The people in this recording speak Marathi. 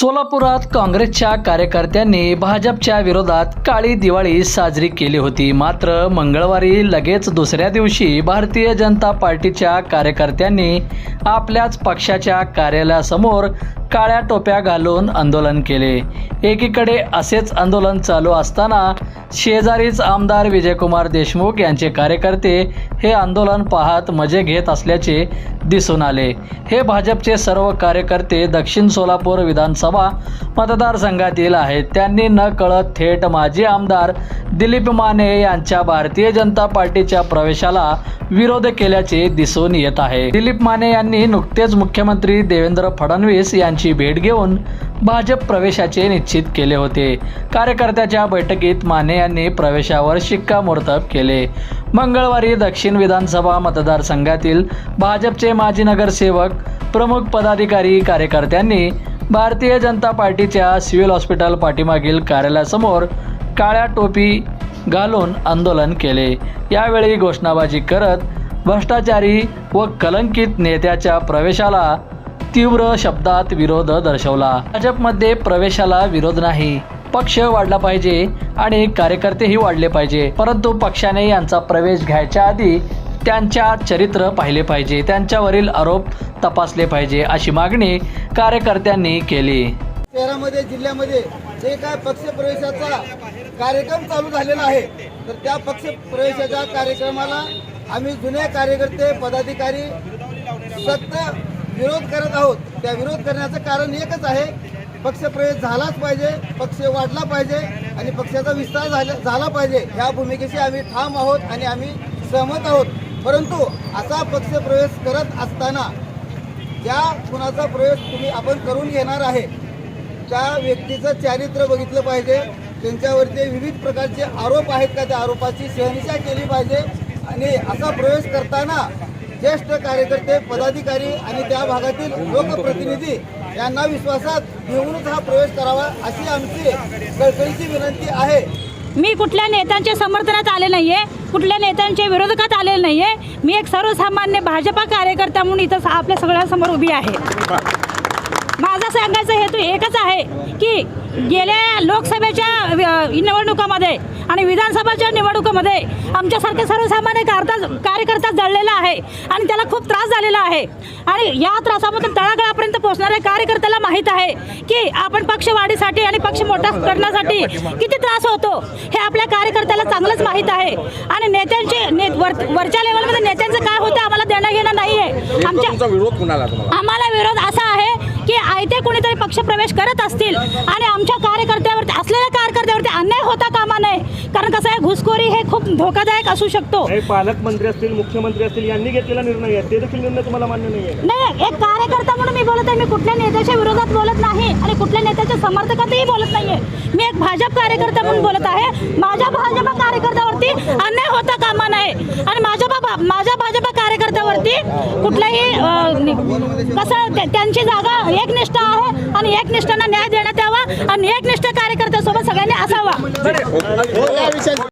सोलापुरात काँग्रेसच्या कार्यकर्त्यांनी भाजपच्या विरोधात काळी दिवाळी साजरी केली होती. मात्र मंगळवारी लगेच दुसऱ्या दिवशी भारतीय जनता पार्टीच्या कार्यकर्त्यांनी आपल्याच पक्षाच्या कार्यालयासमोर काळ्या टोप्या घालून आंदोलन केले. एकीकडे असेच आंदोलन चालू असताना शेजारीच आमदार विजयकुमार देशमुख यांचे कार्यकर्ते हे आंदोलन पाहत मजे घेत असल्याचे दिसून आले. हे भाजपचे सर्व कार्यकर्ते दक्षिण सोलापूर विधानसभा मतदारसंघातील आहेत. त्यांनी न कळत थेट माजी आमदार दिलीप माने यांच्या भारतीय जनता पार्टीच्या प्रवेशाला विरोध केल्याचे दिसून येत आहे. दिलीप माने यांनी नुकतेच मुख्यमंत्री देवेंद्र फडणवीस यांची भेट घेऊन भाजप प्रवेशाचे निश्चित केले होते. कार्यकर्त्याच्या बैठकीत माने यांनी प्रवेशावर शिक्कामोर्तब केले. मंगळवारी दक्षिण विधानसभा मतदारसंघातील भाजपचे माजी नगरसेवक प्रमुख पदाधिकारी कार्यकर्त्यांनी भारतीय जनता पार्टीच्या सिव्हिल हॉस्पिटल पाठीमागील कार्यालयासमोर काळ्या टोपी घालून आंदोलन केले. यावेळी घोषणाबाजी करत भ्रष्टाचारी व कलंकित नेत्याच्या प्रवेशाला तीव्र शब्दात विरोध दर्शवला. भाजपमध्ये प्रवेशाला विरोध नाही. पक्ष वाढला पाहिजे आणि कार्यकर्तेही वाढले पाहिजे. परंतु पक्षाने यांचा प्रवेश घ्यायच्या आधी त्यांच्या चरित्र पाहिले पाहिजे. त्यांच्यावरील आरोप तपासले पाहिजे अशी मागणी कार्यकर्त्यांनी केली. शहरामध्ये जिल्ह्यामध्ये जे काय पक्ष प्रवेशाचा कार्यक्रम चालू झालेला आहे तर त्या पक्ष प्रवेशाच्या कार्यक्रमाला आम्ही जुने कार्यकर्ते पदाधिकारी सत्ता विरोध करत आहोत. त्या विरोध करण्याचं कारण एकच आहे पक्ष प्रवेश झालाच पाहिजे पक्ष वाढला पाहिजे आणि पक्षाचा विस्तार झाला झाला पाहिजे. ह्या भूमिकेशी आम्ही ठाम आहोत आणि आम्ही सहमत आहोत. परंतु असा पक्ष प्रवेश करत असताना ज्या कुणाचा प्रवेश तुम्ही आपण करून घेणार आहे त्या व्यक्तीचं चारित्र्य बघितलं पाहिजे. त्यांच्यावरती विविध प्रकारचे आरोप आहेत का? त्या आरोपाची सहनिशा केली पाहिजे. आणि असा प्रवेश करताना ज्येष्ठ कार्यकर्ते पदाधिकारी आणि त्या भागातील लोकप्रतिनिधी यांना विश्वासात घेऊनच हा प्रवेश करावा अशी आमची कळकळीची विनंती आहे. मी कुठल्या नेत्यांच्या समर्थनात आले नाहीये कुठल्या नेत्यांच्या विरोधकात आलेले नाहीये. मी एक सर्वसामान्य भाजपा कार्यकर्ता म्हणून इथं आपल्या सगळ्यांसमोर उभी आहे. माझा सांगायचा हेतू एकच आहे गेल्या लोकसभेच्या निवडणुकामध्ये आणि विधानसभाच्या निवडणुकामध्ये आमच्यासारखे सर्वसामान्य कारता कार्यकर्ता जळलेला आहे आणि त्याला खूप त्रास झालेला आहे. आणि या त्रासामधून तळागाळापर्यंत पोहोचणाऱ्या कार्यकर्त्याला माहीत आहे की आपण पक्ष वाढीसाठी आणि पक्ष मोठा करण्यासाठी किती त्रास होतो हे आपल्या कार्यकर्त्याला चांगलंच माहीत आहे. आणि नेत्यांचे ने वर वरच्या लेवलमध्ये नेत्यांचं काय होतं आम्हाला देणं घेणं नाही आहे आमच्या आम्हाला विरोध असा आयते कोणीतरी पक्ष प्रवेश करत असतील आणि आमच्या कार्यकर्त्यावरती असलेल्या कार्यकर्त्यावरती अन्याय होता कामा नये? कारण कसं आहे घुसखोरी हे खूप धोकादायक असू शकतो. पालकमंत्री असतील मुख्यमंत्री असतील यांनी घेतलेला निर्णय आहे. ते देखील निर्णय तुम्हाला मान्य नाही नाही एक कार्यकर्ता म्हणून मी बोलत आहे मी कुठल्या नेत्याच्या विरोधात बोलत नाही आणि कुठल्या नेत्याच्या समर्थकातही बोलत नाहीये. मी एक भाजप कार्यकर्ता म्हणून बोलत आहे. माझ्या भाजपा कार्यकर्त्यावरती अन्याय होता कामा नये. आणि माझ्या बाबा माझ्या भाजपा कार्यकर्त्यावरती कुठलाही कसं त्यांची जागा एकनिष्ठ आहे आणि एकनिष्ठांना न्याय देण्यात यावा आणि एकनिष्ठ कार्यकर्त्यासोबत सगळ्यांनी असावा.